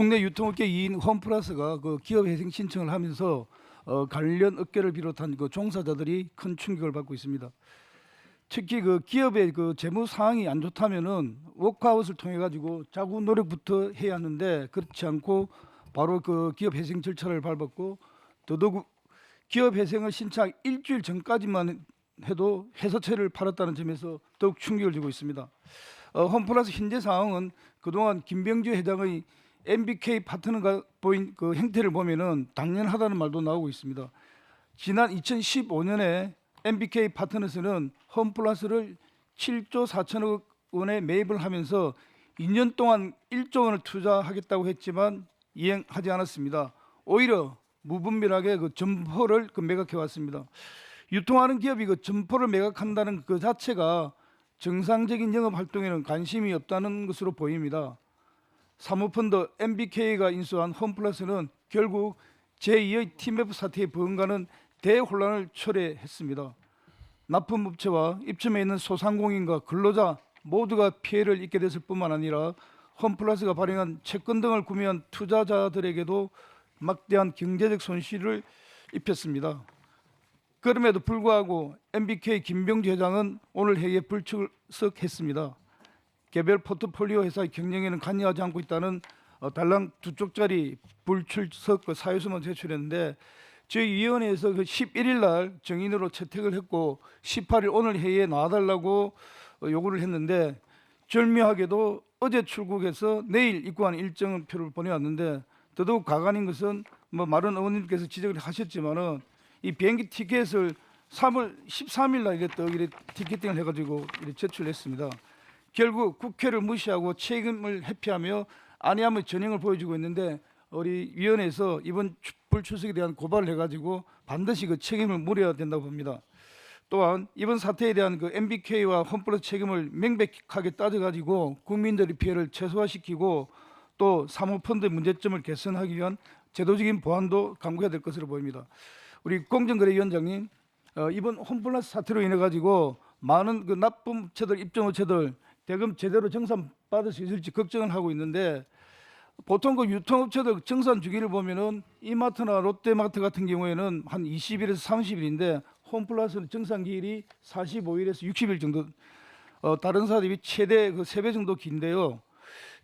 국내 유통업계 2인 홈플러스가 그 기업 회생 신청을 하면서 어, 관련 업계를 비롯한 그 종사자들이 큰 충격을 받고 있습니다. 특히 그 기업의 그 재무 상황이 안 좋다면은 워크아웃을 통해 가지고 자구 노력부터 해야 하는데 그렇지 않고 바로 그 기업 회생 절차를 밟았고 더더욱 기업 회생을 신청 일주일 전까지만 해도 회사채를 팔았다는 점에서 더욱 충격을 주고 있습니다. 어, 홈플러스 현재 상황은 그동안 김병주 회장의 MBK 파트너가 보인 그 행태를 보면은 당연하다는 말도 나오고 있습니다. 지난 2015년에 MBK 파트너스는 홈플러스를 7조 4천억 원에 매입을 하면서 2년 동안 1조 원을 투자하겠다고 했지만 이행하지 않았습니다. 오히려 무분별하게 그 점포를 그 매각해 왔습니다. 유통하는 기업이 그 점포를 매각한다는 그 자체가 정상적인 영업 활동에는 관심이 없다는 것으로 보입니다. 사모펀드 MBK가 인수한 홈플러스는 결국 제2의 TMF 사태에 버금가는 대혼란을 초래했습니다. 납품업체와 입점해 있는 소상공인과 근로자 모두가 피해를 입게 됐을 뿐만 아니라 홈플러스가 발행한 채권 등을 구매한 투자자들에게도 막대한 경제적 손실을 입혔습니다. 그럼에도 불구하고 MBK 김병주 회장은 오늘 회의에 불출석했습니다. 개별 포트폴리오 회사의 경영에는 관여하지 않고 있다는 어, 달랑 두 쪽짜리 불출석 그 사유서만 제출했는데 저희 위원회에서 그 11일 날 정인으로 채택을 했고 18일 오늘 회의에 나와달라고 어, 요구를 했는데 절묘하게도 어제 출국해서 내일 입국하는 일정 표를 보내왔는데 더더욱 가관인 것은 뭐 많은 의원님께서 지적을 하셨지만은 이 비행기 티켓을 3월 13일 날 이랬다 이래 티켓팅을 해가지고 이렇게 제출했습니다. 결국 국회를 무시하고 책임을 회피하며 안해함의 전형을 보여주고 있는데 우리 위원회에서 이번 추- 불출석에 대한 고발을 해가지고 반드시 그 책임을 물어야 된다고 봅니다. 또한 이번 사태에 대한 그 MBK와 홈플러스 책임을 명백하게 따져가지고 국민들의 피해를 최소화시키고 또 사모펀드 문제점을 개선하기 위한 제도적인 보완도 강구해야 될 것으로 보입니다. 우리 공정거래위원장님 어, 이번 홈플러스 사태로 인해 가지고 많은 그 납품업체들 입점업체들 대금 제대로 정산 받을 수 있을지 걱정을 하고 있는데 보통 그 유통업체들 정산 주기를 보면은 이마트나 롯데마트 같은 경우에는 한 20일에서 30일인데 홈플러스는 정산 기일이 45일에서 60일 정도 어, 다른 사들이 최대 그 3배 정도 긴데요.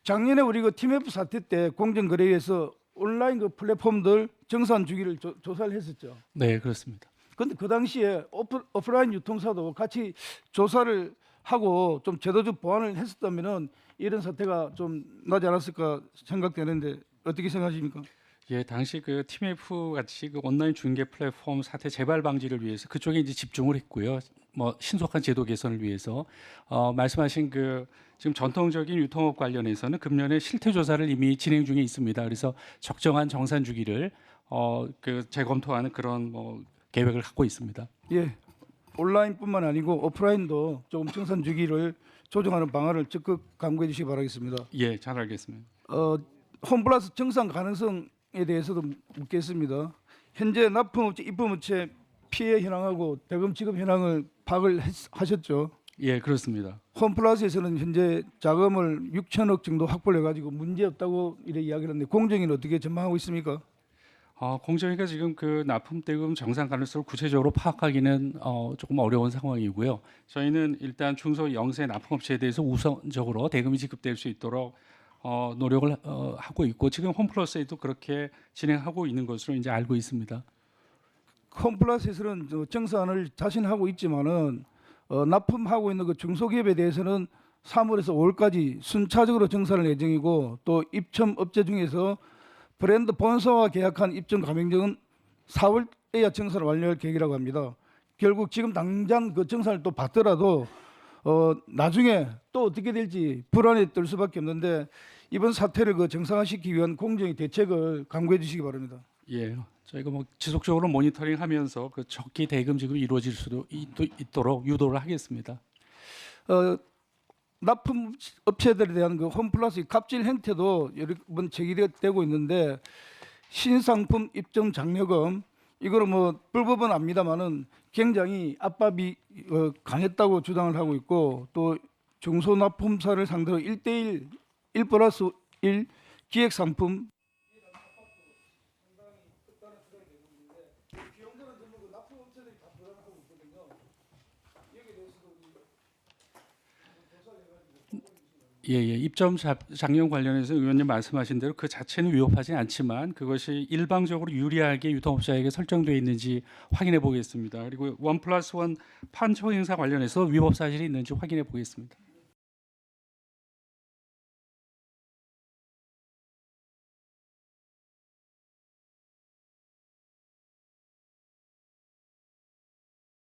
작년에 우리 그 TMF 사태 때 공정거래위에서 온라인 그 플랫폼들 정산 주기를 조, 조사를 했었죠. 네, 그렇습니다. 근데 그 당시에 오프, 오프라인 유통사도 같이 조사를 하고 좀 제도적 보완을 했었다면은 이런 사태가 좀 나지 않았을까 생각되는데 어떻게 생각하십니까? 예, 당시 그 TMF 같이 그 온라인 중개 플랫폼 사태 재발 방지를 위해서 그쪽에 이제 집중을 했고요. 뭐 신속한 제도 개선을 위해서 어, 말씀하신 그 지금 전통적인 유통업 관련해서는 금년에 실태 조사를 이미 진행 중에 있습니다. 그래서 적정한 정산 주기를 어, 그 재검토하는 그런 뭐 계획을 갖고 있습니다. 예, 온라인뿐만 아니고 오프라인도 조금 정산 주기를 조정하는 방안을 적극 강구해 주시기 바라겠습니다. 예, 잘 알겠습니다. 어, 홈플러스 정산 가능성에 대해서도 묻겠습니다. 현재 납품업체, 입품업체 피해 현황하고 대금 지급 현황을 파악을 했- 하셨죠? 예, 그렇습니다. 홈플러스에서는 현재 자금을 6천억 정도 확보를 해가지고 문제 없다고 이래 이야기를 하는데 공정위는 어떻게 전망하고 있습니까? 어, 공정위가 지금 그 납품 대금 정산 가능성을 구체적으로 파악하기는 어, 조금 어려운 상황이고요. 저희는 일단 중소 영세 납품업체에 대해서 우선적으로 대금이 지급될 수 있도록 어, 노력을 어, 하고 있고 지금 홈플러스에도 그렇게 진행하고 있는 것으로 이제 알고 있습니다. 홈플러스에서는 저 정산을 자신하고 있지만은 어, 납품하고 있는 그 중소기업에 대해서는 3월에서 5월까지 순차적으로 정산을 예정이고 또 입점 업체 중에서 브랜드 본사와 계약한 입점 가맹점은 4월에야 정산을 완료할 계획이라고 합니다. 결국 지금 당장 그 정산을 또 받더라도 어, 나중에 또 어떻게 될지 불안에 떨 수밖에 없는데 이번 사태를 그 정상화시키기 위한 공정의 대책을 강구해 주시기 바랍니다. 예, 저희가 뭐 지속적으로 모니터링하면서 그 적기 대금 지급이 이루어질 수도 있, 있도록 유도를 하겠습니다. 어, 납품 업체들에 대한 그 홈플러스 갑질 행태도 여러 번 제기되고 있는데 신상품 입점 장려금 이거는 뭐 불법은 압니다만은 굉장히 압박이 어, 강했다고 주장을 하고 있고 또 중소납품사를 상대로 1대1 1 플러스 1 기획 상품 예 예 입점 자- 장려 관련해서 의원님 말씀하신 대로 그 자체는 위협하지 않지만 그것이 일방적으로 유리하게 유통업자에게 설정되어 있는지 확인해 보겠습니다. 그리고 원 플러스 원 판초 행사 관련해서 위법 사실이 있는지 확인해 보겠습니다.